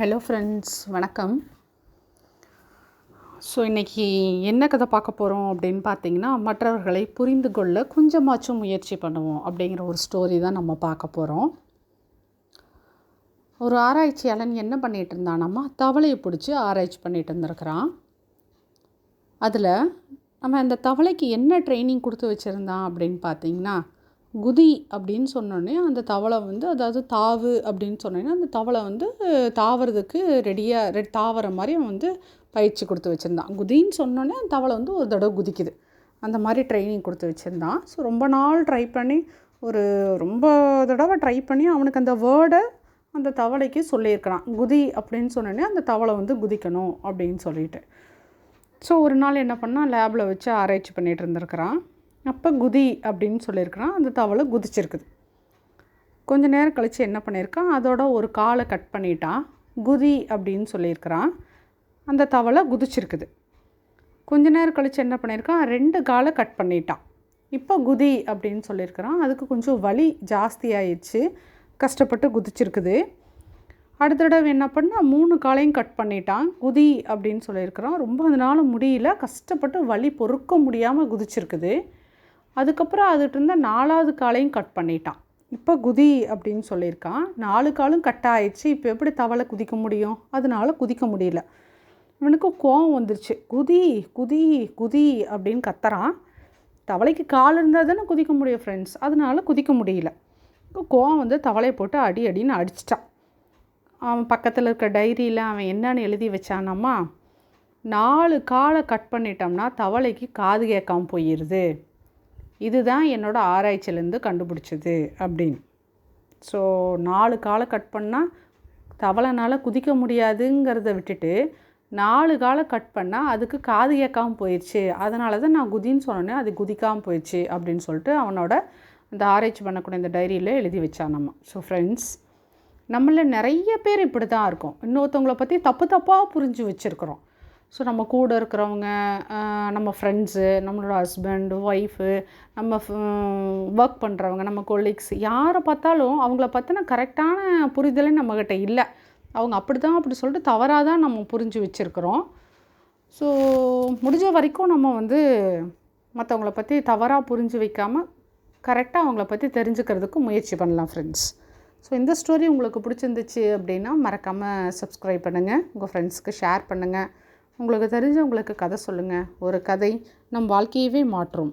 Hello friends வணக்கம். So இன்றைக்கி என்ன கதை பார்க்க போகிறோம் அப்படின்னு பார்த்தீங்கன்னா மற்றவர்களை புரிந்து கொள்ள கொஞ்சமாச்சும் முயற்சி பண்ணுவோம் அப்படிங்கிற ஒரு ஸ்டோரி தான் நம்ம பார்க்க போகிறோம் ஒரு ஆராய்ச்சியாளன் என்ன பண்ணிகிட்டு இருந்தானாம்மா? தவளையை பிடிச்சி ஆராய்ச்சி பண்ணிகிட்டு இருந்திருக்கிறான். அதில் நம்ம அந்த தவளைக்கு என்ன ட்ரைனிங் கொடுத்து வச்சுருந்தான் அப்படின்னு பார்த்தீங்கன்னா குதி அப்படின்னு சொன்னோடனே அந்த தவளை வந்து அதாவது தாவு அப்படின்னு சொன்னோன்னே அந்த தவளை வந்து தாவறதுக்கு ரெடியாக ரெ தாவற மாதிரி அவன் வந்து பயிற்சி கொடுத்து வச்சுருந்தான். குதின்னு சொன்னோடனே அந்த தவளை வந்து ஒரு தடவை குதிக்குது. அந்த மாதிரி ட்ரைனிங் கொடுத்து வச்சுருந்தான். ஸோ ரொம்ப நாள் ட்ரை பண்ணி ஒரு ரொம்ப தடவை ட்ரை பண்ணி அவனுக்கு அந்த வேர்டை அந்த தவளைக்கு சொல்லியிருக்கிறான் குதி அப்படின்னு சொன்னோடனே அந்த தவளை வந்து குதிக்கணும் அப்படின்னு சொல்லிட்டு. ஸோ ஒரு நாள் என்ன பண்ணால் லேபில் வச்சு ஆராய்ச்சி பண்ணிகிட்டு இருந்திருக்கிறான். அப்போ குதி அப்படின்னு சொல்லியிருக்கிறான் அந்த தவளை குதிச்சிருக்குது. கொஞ்ச நேரம் கழித்து என்ன பண்ணியிருக்கான் அதோட ஒரு காலை கட் பண்ணிட்டான் குதி அப்படின்னு சொல்லியிருக்கிறான் அந்த தவளை குதிச்சிருக்குது. கொஞ்ச நேரம் கழித்து என்ன பண்ணியிருக்கான் ரெண்டு காலை கட் பண்ணிட்டான் இப்போ குதி அப்படின்னு சொல்லியிருக்கிறான் அதுக்கு கொஞ்சம் வலி ஜாஸ்தியாயிடுச்சு கஷ்டப்பட்டு குதிச்சிருக்குது. அடுத்த தடவை என்ன பண்ணால் மூணு காலையும் கட் பண்ணிட்டான் குதி அப்படின்னு சொல்லியிருக்கிறான் ரொம்ப அதனால் முடியல கஷ்டப்பட்டு வலி பொறுக்க முடியாமல் குதிச்சிருக்குது. அதுக்கப்புறம் அதுகிட்ட இருந்த நாலாவது காலையும் கட் பண்ணிட்டான். இப்போ குதி அப்படின்னு சொல்லியிருக்கான். நாலு காலும் கட் ஆயிடுச்சு. இப்போ எப்படி தவளை குதிக்க முடியும்? அதனால் குதிக்க முடியல. இவனுக்கு கோவம் வந்துருச்சு. குதி குதி குதி அப்படின்னு கத்துறான். தவளைக்கு கால் இருந்தால் தானே குதிக்க முடியும் ஃப்ரெண்ட்ஸ் அதனால் குதிக்க முடியல. இப்போ கோவம் வந்து தவளையை போட்டு அடி அடின்னு அடிச்சிட்டான். அவன் பக்கத்தில் இருக்க டைரியில் அவன் என்னன்னு எழுதி வச்சானாம்மா நாலு காலை கட் பண்ணிட்டோம்னா தவளைக்கு காது கேட்காம போயிடுது இதுதான் என்னோடய ஆராய்ச்சியிலேருந்து கண்டுபிடிச்சது அப்படின்னு. ஸோ நாலு காலை கட் பண்ணால் தவளைனால் குதிக்க முடியாதுங்கிறத விட்டுட்டு நாலு காலை கட் பண்ணால் அதுக்கு காது கேட்காம போயிடுச்சு அதனால தான் நான் குதின்னு சொன்னோன்னே அது குதிக்காமல் போயிடுச்சு அப்படின்னு சொல்லிட்டு அவனோட இந்த ஆராய்ச்சி பண்ணக்கூடிய இந்த டைரியில் எழுதி வச்சான் நம்ம. ஸோ ஃப்ரெண்ட்ஸ் நம்மள நிறைய பேர் இப்படி தான் இருக்கோம். இன்னொருத்தவங்கள பற்றி தப்பு தப்பாக புரிஞ்சு வச்சுருக்குறோம். ஸோ நம்ம கூட இருக்கிறவங்க நம்ம ஃப்ரெண்ட்ஸு நம்மளோட ஹஸ்பண்ட் ஒய்ஃபு நம்ம ஒர்க் பண்ணுறவங்க நம்ம கொலீக்ஸ் யாரை பார்த்தாலும் அவங்கள பற்றின கரெக்டான புரிதலே நம்மக்கிட்ட இல்லை. அவங்க அப்படி தான் அப்படி சொல்லிட்டு தவறாக தான் நம்ம புரிஞ்சு வச்சுருக்குறோம். ஸோ முடிஞ்ச வரைக்கும் நம்ம வந்து மற்றவங்கள பற்றி தவறாக புரிஞ்சு வைக்காமல் கரெக்டாக அவங்கள பற்றி தெரிஞ்சுக்கிறதுக்கு முயற்சி பண்ணலாம் ஃப்ரெண்ட்ஸ் ஸோ இந்த ஸ்டோரி உங்களுக்கு பிடிச்சிருந்துச்சு அப்படின்னா மறக்காமல் சப்ஸ்கிரைப் பண்ணுங்கள் உங்கள் ஃப்ரெண்ட்ஸ்க்கு ஷேர் பண்ணுங்கள் உங்களுக்கு தெரிஞ்சவங்களுக்கு கதை சொல்லுங்கள் ஒரு கதை நம் வாழ்க்கையவே மாற்றும்.